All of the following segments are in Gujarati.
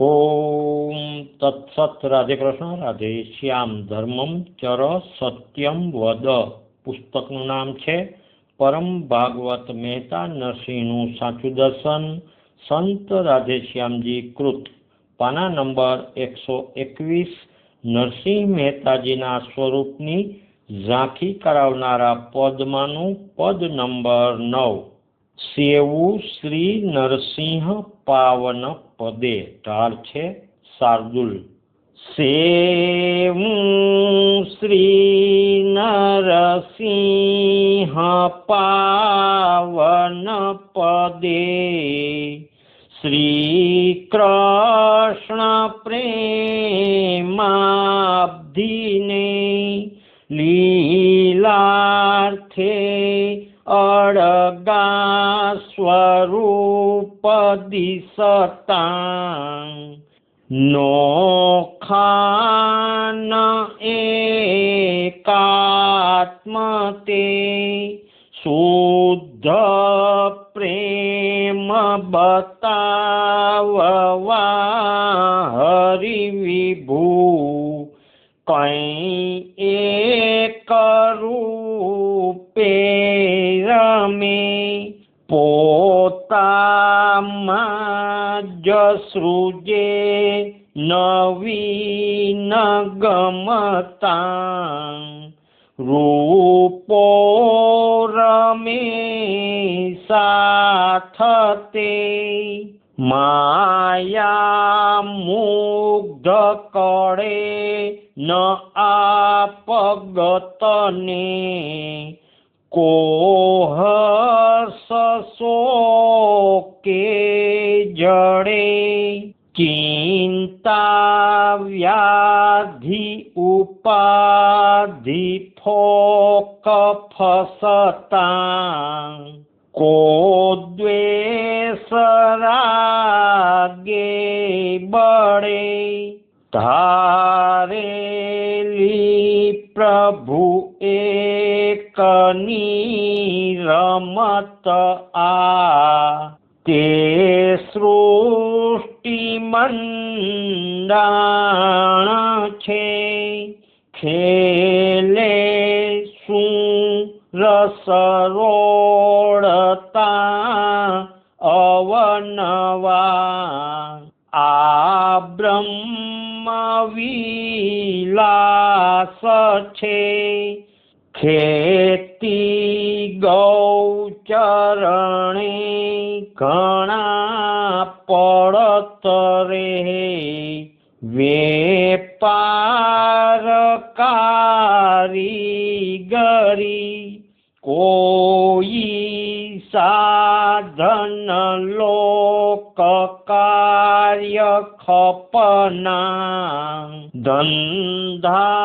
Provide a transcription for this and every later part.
ઓમ તત્સત રાધે કૃષ્ણ રાધે શ્યામ ધર્મમ ચર સત્યમ વદ પુસ્તકનું નામ છે પરમ ભાગવત મહેતા નરસિંહનું સાચું દર્શન। સંત રાધેશ્યામજી કૃત। પાના નંબર એકસો એકવીસ, નરસિંહ મહેતાજીના સ્વરૂપની ઝાંખી કરાવનારા પદમાંનું પદ નંબર નવ। સેવું શ્રી નરસિંહ પાવન પદે. ઢાળ છે શાર્દુલ. સેવું શ્રી નરસિંહ પાવન પદે. શ્રી કૃષ્ણ પ્રેમાબ્ધિને લીલાર્થે અડગા સ્વરૂપ દિશતા નોખાન એકાત્મ તે શુદ્ધ પ્રેમ બતાવવા હરિ વિભુ કઈ એક રૂપે રમે પોતામાં જ સૃજે નવીન ગમતા રૂપો રમે સાથતે માયા મુગ્ધ કરે ન આપગતને કોહર્ષો કે જડે ચિંતા વ્યાધિ ઉપાધિ ફોક ફસતા કો દ્વેષ રાગે બળે ધારેલી પ્રભુ એકની રમત આ તે સૃષ્ટિ મંડાણ છે. ખેલે શું રસરોડતા અવનવા? આ બ્રહ્મ વિલાસ છે. ખેતી ગૌચરણે ઘણા પડત રે. વેપાર કારીગરી કોઈ સાધન લોક કાર્ય ખપના ધંધા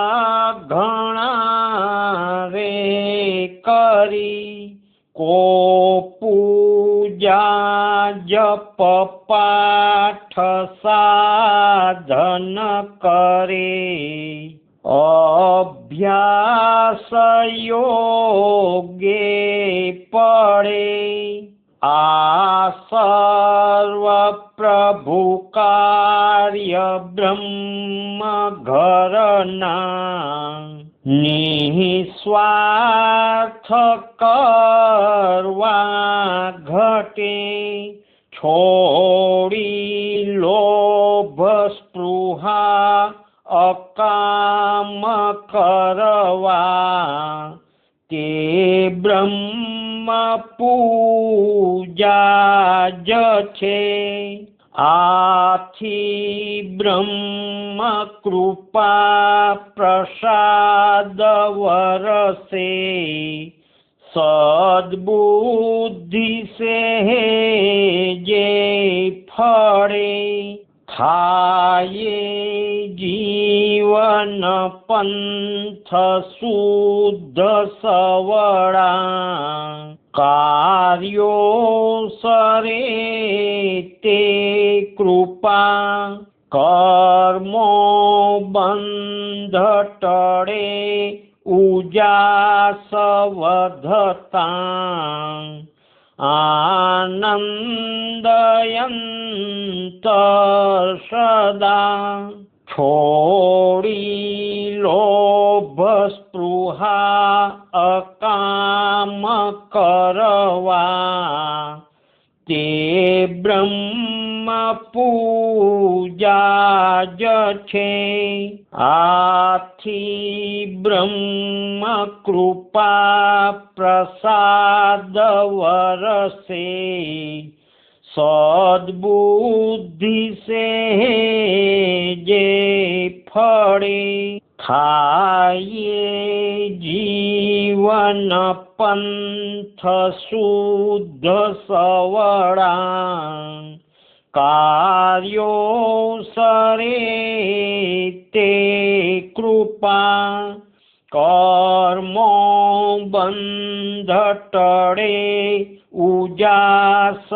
કરી કો પૂજા, જપ, પાઠ, સાધન કરે અભ્યાસ યોગે પડે. આ સર્વ પ્રભુ કાર્ય બ્રહ્મ ઘરના નિસ્વાર્થ કરવા ઘટે છોડી લોભ સ્પૃહા અકામ કરવા તે બ્રહ્મ પૂજા જ છે आ ब्रह्म कृपा प्रसादवरसे सद्बुद्धिसहे जेफरे जीवनपन्थ शुद्ध सवरा કાર્યો સરે તે કૃપા, કર્મો બંધ ટળે, ઉજાસ વધતા, આનંદયંત સદા. છોડી લોભ સ્પૃહા અકામ કરવા તે બ્રહ્મ પૂજા જ છે આથી બ્રહ્મ કૃપા પ્રસાદ વરસે સદબુદ્ધિ સે જે ફળે ખાયે જીવન પંથ શુદ્ધ સવળા કાર્યો સરે તે કૃપા કર્મો બંધ ટળે ઉજાસવધતા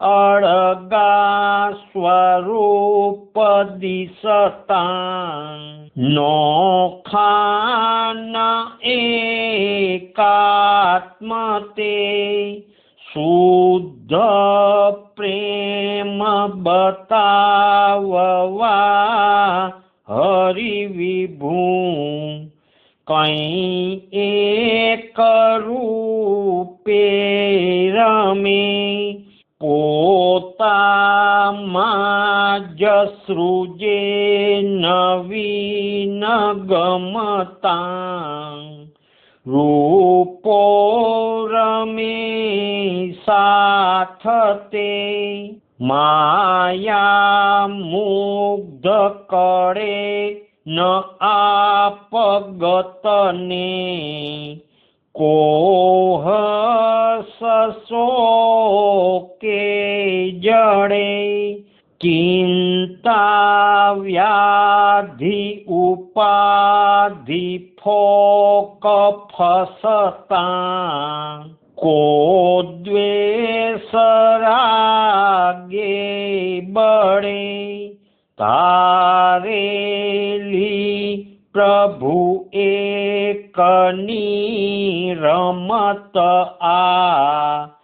અળગા સ્વરૂપ દિશતા નોખાન એકાત્મતે શુદ્ધ પ્રેમ બતાવવા હરિ વિભૂ કઈ એક રૂપે રમે પોતામાં જ સૃજે નવીન ગમતા રૂપો રમે સાથ માયા મુગ્ધ કરે, ન આપગતને. કોહ સસો કે જડે ચિંતા વ્યાધિ ઉપાધિ ફોક ફસતા. કો દ્વેષ રાગે બળે તારેલી પ્રભુ એકની રમત આ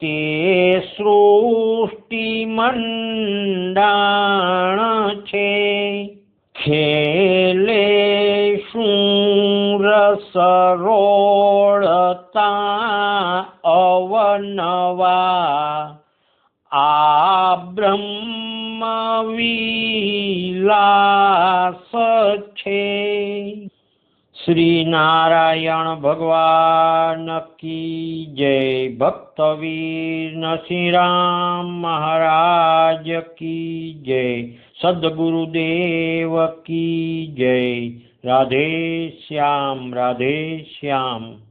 તે સૃષ્ટિ મંડાણ છે. ખેલે શું રસ રોળતા અવનવા? આ બ્રહ્મવિલાસ છે. શ્રી નારાયણ ભગવાન કી જય, ભક્તવીર નરસિંહરામ મહારાજ કી જય, સદગુરુદેવ કી જય. રાધે શ્યામ રાધે શ્યામ.